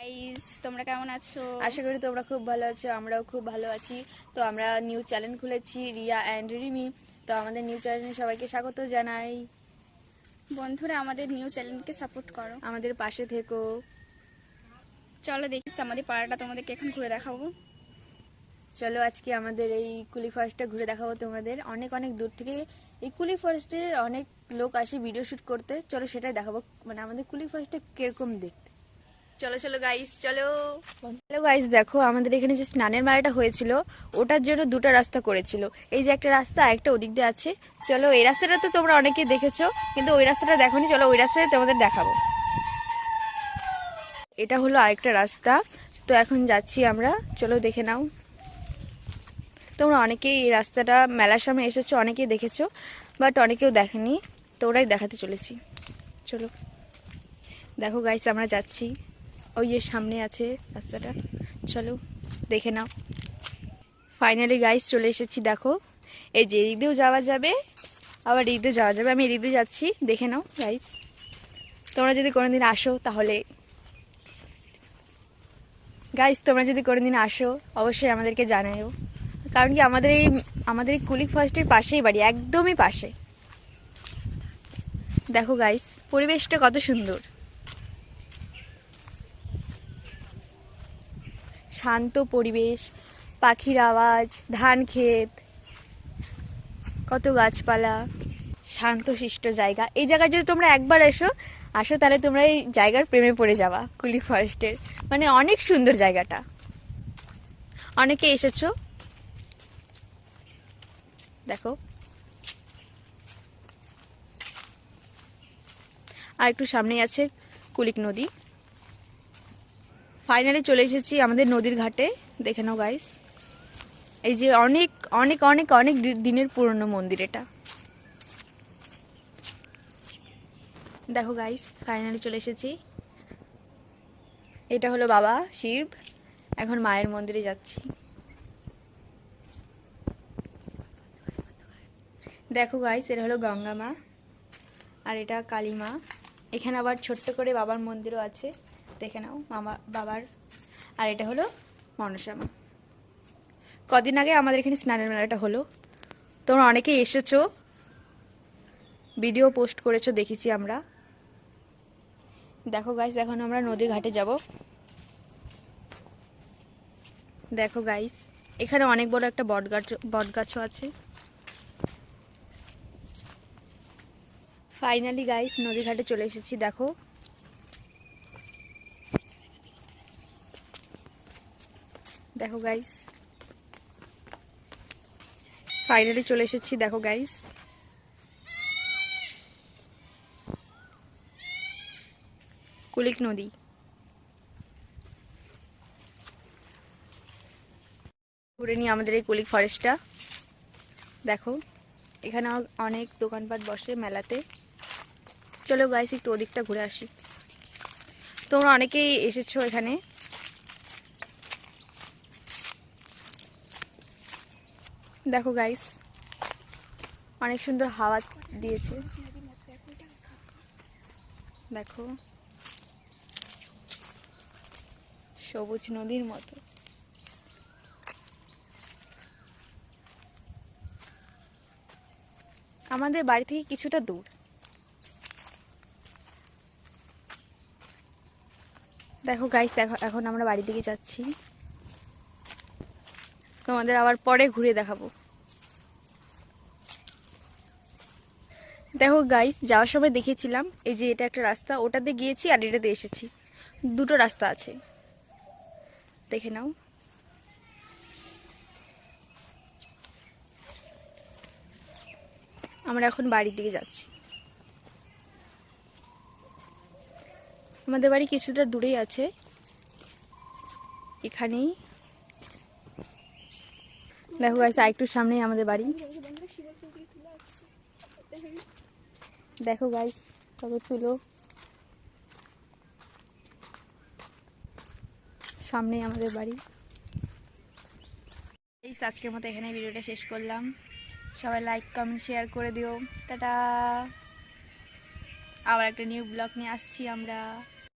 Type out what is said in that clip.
Guys তোমরা কেমন আছো? আশা করি তোমরা খুব ভালো আছো আমরাও খুব ভালো আছি। তো আমরা নিউ চ্যানেল খুলেছি রিয়া অ্যান্ড রিমি। তো আমাদের নিউ চ্যানেলে সবাইকে স্বাগত জানাই। বন্ধুরা আমাদের নিউ চ্যানেলকে সাপোর্ট করো। আমাদের পাশে থেকো। চলো দেখিস আমাদের পাড়াটা তোমাদেরকে এখন ঘুরে দেখাবো। চলো আজকে আমাদের এই কুলি ফরেস্টটা ঘুরে দেখাবো তোমাদের। অনেক অনেক দূর থেকে এই কুলি ফরেস্টের অনেক লোক আসে ভিডিও শুট করতে। চলো সেটাই দেখাবো। মানে আমাদের কুলি ফরেস্টটা কীরকম দেখতে? চলো চলো গাইস চলো। হ্যালো গাইস দেখো, আমাদের এখানে যে স্নানের মেলাটা হয়েছিল, ওটার জন্য দুটো রাস্তা করেছিল। এই যে একটা রাস্তা একটা ওদিক দিয়ে আছে। চলো, এই রাস্তাটা তো তোমরা অনেকে দেখেছ, কিন্তু ওই রাস্তাটা দেখোনি চলো, ওই রাস্তায় তোমাদের দেখাবো। এটা হলো আরেকটা রাস্তা। তো এখন যাচ্ছি আমরা। চলো, দেখে নাও। তোমরা অনেকেই এই রাস্তাটা মেলার সামনে এসেছ, অনেকেই দেখেছ, বাট অনেকেও দেখেনি। তো ওরাই দেখাতে চলেছি। চলো। দেখো গাইস আমরা যাচ্ছি। ওই যে সামনে আছে রাস্তাটা। চলো, দেখে নাও। ফাইনালি গাইস চলে এসেছি, দেখো। এই যে এদিক দিয়েও যাওয়া যাবে, আবার এদিক দিয়ে যাওয়া যাবে। আমি এদিক দিয়ে যাচ্ছি, দেখে নাও গাইস তোমরা যদি কোনোদিন আসো, তাহলে গাইস তোমরা যদি কোনোদিন আসো, অবশ্যই আমাদেরকে জানাও কারণ কি, আমাদের এই আমাদের এই কুলিক ফরেস্টের পাশেই বাড়ি, একদমই পাশে। দেখো গাইস পরিবেশটা কত সুন্দর। শান্ত পরিবেশ, পাখির আওয়াজ, ধান ক্ষেত, কত গাছপালা, শান্তশিষ্ট জায়গা। এই জায়গায় যদি তোমরা একবার এসো, আসো তাহলে তোমরা এই জায়গার প্রেমে পড়ে যাওয়া কুলি ফরেস্টের। মানে অনেক সুন্দর জায়গাটা। অনেকে এসেছ? দেখো। আর একটু সামনেই আছে কুলিক নদী। ফাইনালি চলে এসেছি আমাদের নদীর ঘাটে। দেখে নাও গাইস এই যে অনেক অনেক অনেক অনেক দিনের পুরনো মন্দির এটা। দেখো গাইস ফাইনালি চলে এসেছি। এটা হলো বাবা শিব। এখন মায়ের মন্দিরে যাচ্ছি। দেখো গাইস এটা হলো গঙ্গা মা। আর এটা কালী মা। এখানে আবার ছোট্ট করে বাবার মন্দিরও আছে। দেখে নাও, মামা, বাবার। আর এটা হলো মনসা মা কদিন আগে আমাদের এখানে স্নানের মেলাটা হলো। তোমরা অনেকেই এসেছ। ভিডিও পোস্ট করেছ, দেখেছি আমরা। দেখো গাইস এখন আমরা নদী ঘাটে যাব। দেখো গাইস এখানে অনেক বড় একটা বট গাছ, বট গাছও আছে। ফাইনালি গাইস নদী ঘাটে চলে এসেছি, দেখো। দেখো গাইস ফাইনালি চলে এসেছি, দেখো গাইস কুলিক নদী। ঘুরে নিই আমাদের এই কুলিক ফরেস্টটা দেখো, এখানে অনেক দোকানপাট বসে মেলাতে। চলো গাইস একটু ওদিকটা ঘুরে আসি। তোমরা অনেকেই এসেছ এখানে। দেখো গাইস অনেক সুন্দর হাওয়া দিয়েছে। দেখো, সবুজ নদীর মতো। আমাদের বাড়ি থেকে কিছুটা দূর। দেখো গাইস এখন আমরা বাড়ি দিকে যাচ্ছি। তোমাদের আবার পরে ঘুরে দেখাবো। দেখো গাইস যাওয়ার সময় দেখেছিলাম, এই যে এটা একটা রাস্তা ওটাতে গিয়েছি আর এটাতে এসেছি। দুটো রাস্তা আছে। দেখে নাও। আমরা এখন বাড়ির দিকে যাচ্ছি। আমাদের বাড়ি কিছুটা দূরেই আছে। এখানেই। দেখো গাইস একটু সামনেই আমাদের বাড়ি। দেখো গাইস কত তুলো। সামনেই আমাদের বাড়ি। এই আজকের মতো এখানে ভিডিওটা শেষ করলাম। সবাই লাইক কমেন্ট শেয়ার করে দিও। টাটা। আবার একটা নিউ ব্লগ নিয়ে আসছি আমরা।